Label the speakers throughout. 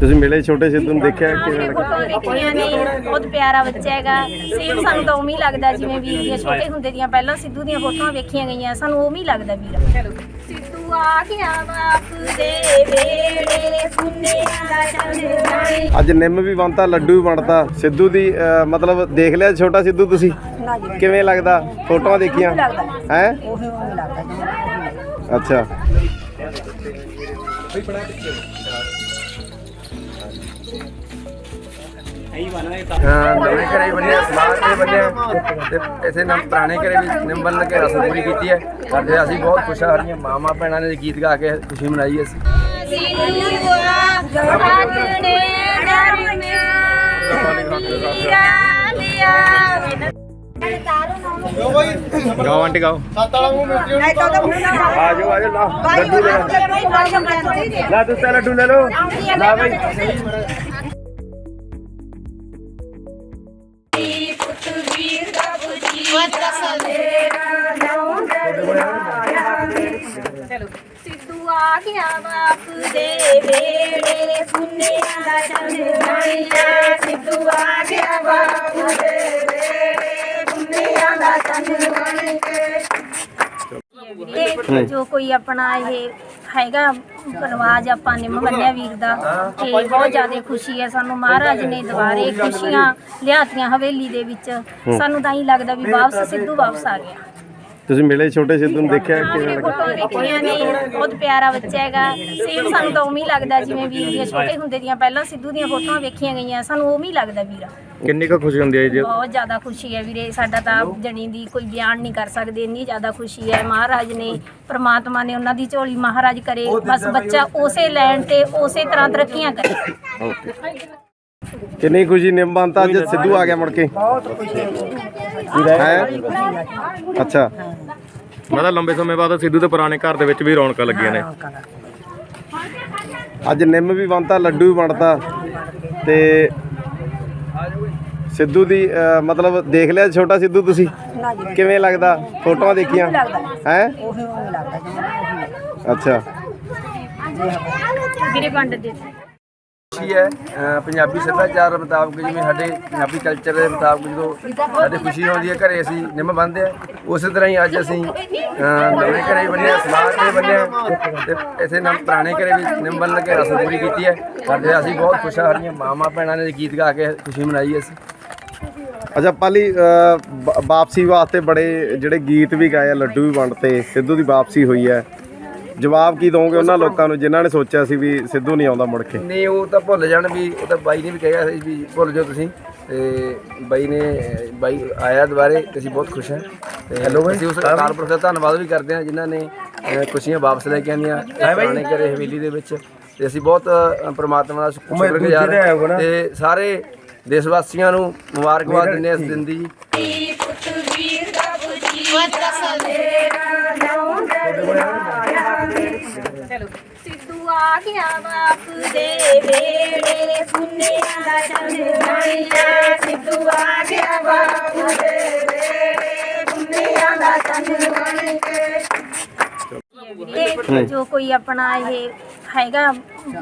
Speaker 1: ਤੁਸੀਂ ਮਿਲੇ ਛੋਟੇ ਸਿੱਧੂ ਨੂੰ ਦੇਖਿਆ ਕਿਵੇਂ
Speaker 2: ਨੇ ਬਹੁਤ ਪਿਆਰਾ ਬੱਚਾ ਹੈਗਾ। ਸੇਮ ਸਾਨੂੰ ਤਾਂ ਉਵੇਂ ਹੀ ਲੱਗਦਾ ਜਿਵੇਂ ਵੀਰ ਦੀਆਂ ਛੋਟੇ ਹੁੰਦੇ ਦੀਆਂ ਪਹਿਲਾਂ ਸਿੱਧੂ ਦੀਆਂ ਫੋਟੋਆਂ ਵੇਖੀਆਂ ਗਈਆਂ ਸਾਨੂੰ ਉਵੇਂ ਹੀ ਲੱਗਦਾ ਵੀਰ। ਸਿੱਧੂ ਆ ਗਿਆ ਬਾਪ ਦੇ ਵੇੜੇ ਸੁਨਿਆਂ ਦਾ ਚੰਦ
Speaker 1: ਅੱਜ ਨਿੰਮ ਵੀ ਬਣਤਾ ਲੱਡੂ ਵੀ ਬਣਤਾ ਸਿੱਧੂ ਦੀ ਅਹ, ਮਤਲਬ ਦੇਖ ਲਿਆ ਛੋਟਾ ਸਿੱਧੂ ਤੁਸੀਂ? ਕਿਵੇਂ ਲੱਗਦਾ? ਫੋਟੋਆਂ ਦੇਖੀਆਂ? ਹੈ? ਅੱਛਾ।
Speaker 3: ਹਾਂ ਨਵੇਂ ਘਰੇ ਵੀ ਬੰਨਿਆ ਸਮਾਜ ਤੇ ਬੰਨਿਆ ਤੇ ਇਥੇ ਨਮ ਪੁਰਾਣੇ ਘਰੇ ਵੀ ਨਿੰਬਲ ਲਗੇ ਰਸਮ ਪੂਰੀ ਕੀਤੀ ਹੈ। ਕਰਦੇ ਅਸੀਂ ਬਹੁਤ ਖੁਸ਼ ਹਾਂ ਸਾਡੀਆਂ ਮਾਮਾ ਭੈਣਾਂ ਨੇ ਗੀਤ ਗਾ ਕੇ ਖੁਸ਼ੀ ਮਨਾਈ ਅਸੀਂ
Speaker 2: ਦਰਮਿਆਨ
Speaker 1: ਗਾਓ ਆਂਟੀ ਗਾਓ ਆ ਜਾਓ ਆ ਜਾਓ ਲਾ ਲੱਡੂ ਲੈ ਲਾ ਤੁਸੀਂ ਲੱਡੂ ਲੈ ਲਓ। ਲਾ ਬਈ।
Speaker 2: ਸਿੱਧੂ ਆ ਗਿਆ ਬਾਪ ਦੇ ਵੇੜੇ ਸੁਨਿਆਂ ਦਾ ਚੰਦ ਬਣਿਆ ਸਿੱਧੂ ਆ ਗਿਆ ਬਾਪ ਦਾ ਜੋ ਕੋਈ ਆਪਣਾ ਇਹ ਹੈਗਾ ਰਿਵਾਜ ਆਪਾਂ ਨਿੰਮ ਬੰਨਿਆ ਵੀਰ ਦਾ ਤੇ ਬਹੁਤ ਜ਼ਿਆਦਾ ਖੁਸ਼ੀ ਹੈ ਸਾਨੂੰ ਮਹਾਰਾਜ ਨੇ ਦੁਬਾਰੇ ਖੁਸ਼ੀਆਂ ਲਿਆਤੀਆਂ ਹਵੇਲੀ ਦੇ ਵਿੱਚ। ਸਾਨੂੰ ਤਾਂ ਹੀ ਲੱਗਦਾ ਵੀ ਵਾਪਸ ਸਿੱਧੂ ਵਾਪਸ ਆ ਗਿਆ।
Speaker 1: ਤੁਸੀਂ ਮਿਲੇ ਛੋਟੇ ਸਿੱਧੂ ਨੂੰ ਦੇਖਿਆ ਕਿਵੇਂ ਲੱਗਾ?
Speaker 2: ਫੋਟੋ ਵੇਖੀਆਂ ਨੇ ਬਹੁਤ ਪਿਆਰਾ ਬੱਚਾ ਹੈਗਾ। ਸੇਮ ਸਾਨੂੰ ਤਾਂ ਉਵੇਂ ਹੀ ਲੱਗਦਾ ਜਿਵੇਂ ਵੀਰ ਦੀਆਂ ਛੋਟੇ ਹੁੰਦੇ ਦੀਆਂ ਪਹਿਲਾਂ ਸਿੱਧੂ ਦੀਆਂ ਫੋਟੋਆਂ ਵੇਖੀਆਂ ਗਈਆਂ ਸਾਨੂੰ ਉਵੇਂ ਹੀ ਲੱਗਦਾ ਵੀਰ।
Speaker 1: ਕਿੰਨੀ ਕੁ ਖੁਸ਼ੀ ਹੁੰਦੀ ਹੈ ਜੀ?
Speaker 2: ਬਹੁਤ ਜ਼ਿਆਦਾ ਖੁਸ਼ੀ ਹੈ ਵੀਰੇ ਸਾਡਾ ਤਾਂ ਜਣੀ ਦੀ ਕੋਈ ਬਿਆਨ ਨਹੀਂ ਕਰ ਸਕਦੇ ਇੰਨੀ ਜ਼ਿਆਦਾ ਖੁਸ਼ੀ ਹੈ। ਮਹਾਰਾਜ ਨੇ ਪ੍ਰਮਾਤਮਾ ਨੇ ਉਹਨਾਂ ਦੀ ਝੋਲੀ ਮਹਾਰਾਜ ਕਰੇ ਬਸ ਬੱਚਾ ਉਸੇ ਲੈਣ ਤੇ ਉਸੇ ਤਰ੍ਹਾਂ ਤਰੱਕੀਆਂ ਕਰੇ।
Speaker 1: ਕਿੰਨੀ ਖੁਸ਼ੀ ਨਿੰਮ ਬਣਤਾ ਅੱਜ ਸਿੱਧੂ ਆ ਗਿਆ ਮੁੜ ਕੇ। ਬਹੁਤ ਖੁਸ਼ੀ ਹੈ? ਅੱਛਾ।
Speaker 4: ਮਤਲਬ ਲੰਬੇ ਸਮੇਂ ਬਾਅਦ ਸਿੱਧੂ ਦੇ ਪੁਰਾਣੇ ਘਰ ਦੇ ਵਿੱਚ ਵੀ ਰੌਣਕਾਂ ਲੱਗੀਆਂ ਨੇ।
Speaker 1: ਅੱਜ ਨਿੰਮ ਵੀ ਬਣਤਾ ਲੱਡੂ ਵੀ ਬਣਤਾ। ਤੇ ਸਿੱਧੂ ਦੀ ਮਤਲਬ ਦੇਖ ਲਿਆ ਛੋਟਾ ਸਿੱਧੂ ਤੁਸੀਂ? ਕਿਵੇਂ ਲੱਗਦਾ? ਫੋਟੋਆਂ ਦੇਖੀਆਂ? ਹੈ? ਅੱਛਾ।
Speaker 2: ਵੀਰੇ ਵੰਡ ਦੇ
Speaker 3: ਖੁਸ਼ੀ ਹੈ ਅਹ ਪੰਜਾਬੀ ਸੱਭਿਆਚਾਰ ਮੁਤਾਬਕ ਜਿਵੇਂ ਸਾਡੇ ਪੰਜਾਬੀ ਕਲਚਰ ਦੇ ਮੁਤਾਬਕ ਜਦੋਂ ਸਾਡੇ ਖੁਸ਼ੀ ਆਉਂਦੀ ਹੈ ਘਰੇ ਅਸੀਂ ਨਿੰਮ ਬੰਨਦੇ ਆ ਉਸੇ ਤਰ੍ਹਾਂ ਹੀ ਅੱਜ ਅਸੀਂ ਅਹ ਨਵੇਂ ਘਰੇ ਬੰਨਿਆ ਸਮਾਜ ਤੇ ਬੰਨਿਆ ਤੇ ਇਥੇ ਨਮ ਪੁਰਾਣੇ ਘਰੇ ਵੀ ਨਿੰਬਲ ਲਗੇ ਰਸਮ ਪੂਰੀ ਕੀਤੀ ਹੈ। ਕਰਦੇ ਅਸੀਂ ਬਹੁਤ ਖੁਸ਼ ਹਾਂ ਸਾਡੀਆਂ ਮਾਮਾ ਭੈਣਾਂ ਨੇ ਗੀਤ ਗਾ ਕੇ ਖੁਸ਼ੀ ਮਨਾਈ ਅਸੀਂ।
Speaker 1: ਅੱਛਾ ਪਾਲੀ ਅਹ, ਵਾ- ਵਾਪਸੀ ਵਾਸਤੇ ਬੜੇ ਜਿਹੜੇ ਗੀਤ ਵੀ ਗਾਏ ਆ ਲੱਡੂ ਵੀ ਵੰਡਤੇ ਸਿੱਧੂ ਦੀ ਵਾਪਸੀ ਹੋਈ ਹੈ। ਜਵਾਬ ਕੀ ਦੋਗੇ ਉਹਨਾਂ ਲੋਕਾਂ ਨੂੰ ਜਿਨ੍ਹਾਂ ਨੇ ਸੋਚਿਆ ਸੀ ਵੀ ਸਿੱਧੂ ਨਹੀਂ ਆਉਂਦਾ ਮੁੜ ਕੇ?
Speaker 3: ਨਹੀਂ ਉਹ ਤਾਂ ਭੁੱਲ ਜਾਣ ਵੀ ਉਹ ਤਾਂ ਬਾਈ ਨੇ ਵੀ ਕਿਹਾ ਸੀ ਵੀ ਭੁੱਲ ਜਾਓ ਤੁਸੀਂ। ਤੇ ਬਾਈ ਨੇ ਬਾਈ ਆਇਆ ਦੁਬਾਰੇ ਤੇ ਅਸੀਂ ਬਹੁਤ ਖੁਸ਼ ਹਾਂ। ਤੇ ਹੈਲੋ ਬਾਈ ਅਸੀਂ ਉਸ ਕਾਰਪੋਰੇਟ ਦਾ ਧੰਨਵਾਦ ਵੀ ਕਰਦੇ ਹਾਂ ਜਿਨ੍ਹਾਂ ਨੇ ਖੁਸ਼ੀਆਂ ਵਾਪਸ ਲੈ ਕੇ ਆਂਦੀਆਂ ਪੁਰਾਣੇ ਘਰੇ ਹਵੇਲੀ ਦੇ ਵਿੱਚ। ਤੇ ਅਸੀਂ ਬਹੁਤ ਪ੍ਰਮਾਤਮਾ ਦਾ ਸ਼ੁਕਰਗੁਜ਼ਾਰ ਹਾਂ। ਤੇ ਸਾਰੇ ਦੇਸ਼ ਵਾਸੀਆਂ ਨੂੰ ਮੁਬਾਰਕਬਾਦ ਦਿੰਦੇ ਹਾਂ ਇਸ ਦਿਨ ਦੀ
Speaker 2: ਸਿੱਧੂ ਆ ਗਿਆ ਬਾਪ ਦੇ ਵੇੜੇ ਸੁਨਿਆਂ ਦਾ ਚੰਦ ਬਣਿਆ। ਸਿੱਧੂ ਆ ਗਿਆ ਬਾਪ ਦੇ ਵੇੜੇ ਸੁਨਿਆਂ ਦਾ ਚੰਦ ਬਣ ਕੇ। ਜੋ ਕੋਈ ਆਪਣਾ ਇਹ ਹੈਗਾ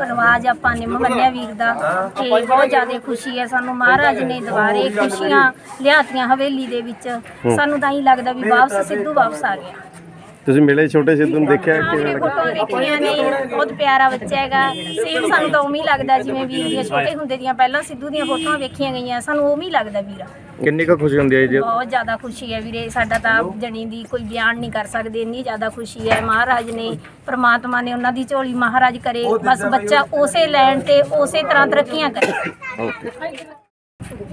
Speaker 2: ਰਿਵਾਜ ਆਪਾਂ ਨਿੰਮ ਬੰਨਿਆ ਵੀਰ ਦਾ ਤੇ ਬਹੁਤ ਜ਼ਿਆਦਾ ਖੁਸ਼ੀ ਹੈ ਸਾਨੂੰ। ਮਹਾਰਾਜ ਨੇ ਦੁਬਾਰੇ ਖੁਸ਼ੀਆਂ ਲਿਆਤੀਆਂ ਹਵੇਲੀ ਦੇ ਵਿੱਚ। ਸਾਨੂੰ ਤਾਂ ਹੀ ਲੱਗਦਾ ਵੀ ਵਾਪਸ ਸਿੱਧੂ ਵਾਪਸ ਆ ਗਿਆ।
Speaker 1: ਤੁਸੀਂ ਮਿਲੇ ਛੋਟੇ ਸਿੱਧੂ ਨੂੰ ਦੇਖਿਆ ਕਿਵੇਂ ਲੱਗਾ?
Speaker 2: ਫੋਟੋ ਵੇਖੀਆਂ ਨੇ ਬਹੁਤ ਪਿਆਰਾ ਬੱਚਾ ਹੈਗਾ। ਸੇਮ ਸਾਨੂੰ ਤਾਂ ਉਵੇਂ ਹੀ ਲੱਗਦਾ ਜਿਵੇਂ ਵੀਰ ਦੀਆਂ ਛੋਟੇ ਹੁੰਦੇ ਦੀਆਂ ਪਹਿਲਾਂ ਸਿੱਧੂ ਦੀਆਂ ਫੋਟੋਆਂ ਵੇਖੀਆਂ ਗਈਆਂ ਸਾਨੂੰ ਉਵੇਂ ਹੀ ਲੱਗਦਾ ਵੀਰ।
Speaker 4: ਕਿੰਨੀ ਕੁ ਖੁਸ਼ੀ ਹੁੰਦੀ ਹੈ ਜੀ?
Speaker 2: ਬਹੁਤ ਜ਼ਿਆਦਾ ਖੁਸ਼ੀ ਹੈ ਵੀਰੇ ਸਾਡਾ ਤਾਂ ਜਣੀ ਦੀ ਕੋਈ ਬਿਆਨ ਨਹੀਂ ਕਰ ਸਕਦੇ ਇੰਨੀ ਜ਼ਿਆਦਾ ਖੁਸ਼ੀ ਹੈ। ਮਹਾਰਾਜ ਨੇ ਪ੍ਰਮਾਤਮਾ ਨੇ ਉਹਨਾਂ ਦੀ ਝੋਲੀ ਮਹਾਰਾਜ ਕਰੇ ਬਸ ਬੱਚਾ ਉਸੇ ਲੈਣ ਤੇ ਉਸੇ ਤਰ੍ਹਾਂ ਤਰੱਕੀਆਂ ਕਰੇ।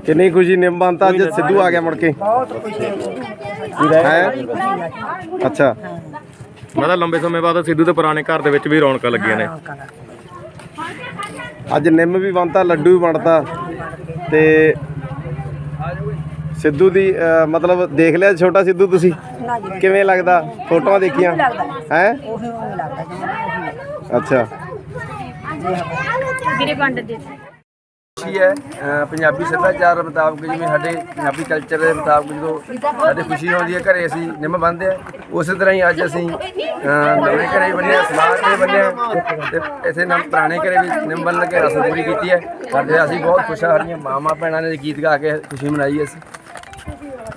Speaker 1: ਕਿੰਨੀ ਖੁਸ਼ੀ ਨਿੰਮ ਬਣਤਾ ਅੱਜ ਸਿੱਧੂ ਆ ਗਿਆ ਮੁੜ ਕੇ। ਬਹੁਤ ਖੁਸ਼ੀ ਹੈ? ਅੱਛਾ।
Speaker 4: ਮਤਲਬ ਲੰਬੇ ਸਮੇਂ ਬਾਅਦ ਸਿੱਧੂ ਦੇ ਪੁਰਾਣੇ ਘਰ ਦੇ ਵਿੱਚ ਵੀ ਰੌਣਕਾਂ ਲੱਗੀਆਂ ਨੇ।
Speaker 1: ਅੱਜ ਨਿੰਮ ਵੀ ਬਣਤਾ ਲੱਡੂ ਵੀ ਬਣਤਾ। ਤੇ ਸਿੱਧੂ ਦੀ ਮਤਲਬ ਦੇਖ ਲਿਆ ਛੋਟਾ ਸਿੱਧੂ ਤੁਸੀਂ? ਕਿਵੇਂ ਲੱਗਦਾ? ਫੋਟੋਆਂ ਦੇਖੀਆਂ? ਹੈ? ਅੱਛਾ।
Speaker 2: ਵੀਰੇ ਵੰਡ ਦੇ
Speaker 3: ਖੁਸ਼ੀ ਹੈ ਅ, ਪੰਜਾਬੀ ਸੱਭਿਆਚਾਰ ਮੁਤਾਬਕ ਜਿਵੇਂ ਸਾਡੇ ਪੰਜਾਬੀ ਕਲਚਰ ਦੇ ਮੁਤਾਬਕ ਜਦੋਂ ਸਾਡੇ ਖੁਸ਼ੀ ਆਉਂਦੀ ਹੈ ਘਰੇ ਅਸੀਂ ਨਿੰਮ ਬੰਨਦੇ ਆ ਉਸੇ ਤਰ੍ਹਾਂ ਹੀ ਅੱਜ ਅਸੀਂ ਅ, ਨਵੇਂ ਘਰੇ ਬੰਨਿਆ ਸਮਾਜ ਤੇ ਬੰਨਿਆ ਤੇ ਇੱਥੇ ਨਮ ਪੁਰਾਣੇ ਘਰੇ ਵੀ ਨਿੰਮ ਬੰਨ੍ਹ ਕੇ ਰਸਮ ਪੂਰੀ ਕੀਤੀ ਹੈ। ਸਾਡੇ ਅਸੀਂ ਬਹੁਤ ਖੁਸ਼ ਹਾਂ ਸਾਡੀਆਂ ਮਾਵਾਂ ਭੈਣਾਂ ਨੇ ਗੀਤ ਗਾ ਕੇ ਖੁਸ਼ੀ ਮਨਾਈ ਅਸੀਂ।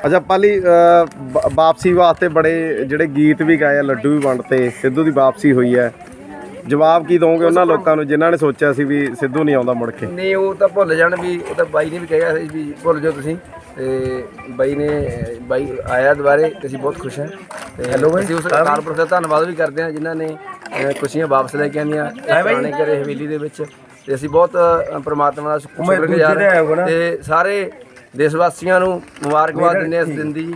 Speaker 1: ਅੱਛਾ ਪਾਲੀ ਅ, ਬ- ਵਾਪਸੀ ਵਾਸਤੇ ਬੜੇ ਜਿਹੜੇ ਗੀਤ ਵੀ ਗਾਏ ਆ ਲੱਡੂ ਵੀ ਵੰਡਤੇ ਸਿੱਧੂ ਦੀ ਵਾਪਸੀ ਹੋਈ ਹੈ। ਜਵਾਬ ਕੀ ਦੋਗੇ ਉਹਨਾਂ ਲੋਕਾਂ ਨੂੰ ਜਿਨ੍ਹਾਂ ਨੇ ਸੋਚਿਆ ਸੀ ਵੀ ਸਿੱਧੂ ਨਹੀਂ ਆਉਂਦਾ ਮੁੜ ਕੇ?
Speaker 3: ਨਹੀਂ ਉਹ ਤਾਂ ਭੁੱਲ ਜਾਣ ਵੀ ਉਹ ਤਾਂ ਬਾਈ ਨੇ ਵੀ ਕਿਹਾ ਸੀ ਵੀ ਭੁੱਲ ਜਾਓ ਤੁਸੀਂ। ਤੇ ਬਾਈ ਨੇ ਬਾਈ ਆਇਆ ਦੁਬਾਰੇ ਤੇ ਅਸੀਂ ਬਹੁਤ ਖੁਸ਼ ਹਾਂ। ਤੇ ਹੈਲੋ ਬਾਈ ਅਸੀਂ ਉਸ ਕਾਰਪੋਰੇਸ਼ਨ ਦਾ ਧੰਨਵਾਦ ਵੀ ਕਰਦੇ ਹਾਂ ਜਿਨ੍ਹਾਂ ਨੇ ਖੁਸ਼ੀਆਂ ਵਾਪਸ ਲੈ ਕੇ ਆਂਦੀਆਂ ਪੁਰਾਣੇ ਘਰੇ ਹਵੇਲੀ ਦੇ ਵਿੱਚ। ਤੇ ਅਸੀਂ ਬਹੁਤ ਪ੍ਰਮਾਤਮਾ ਦਾ ਸ਼ੁਕਰਗੁਜ਼ਾਰ ਤੇ ਸਾਰੇ ਦੇਸ਼ ਵਾਸੀਆਂ ਨੂੰ ਮੁਬਾਰਕਬਾਦ ਦਿੰਦੇ ਹਾਂ ਇਸ ਦਿਨ ਦੀ।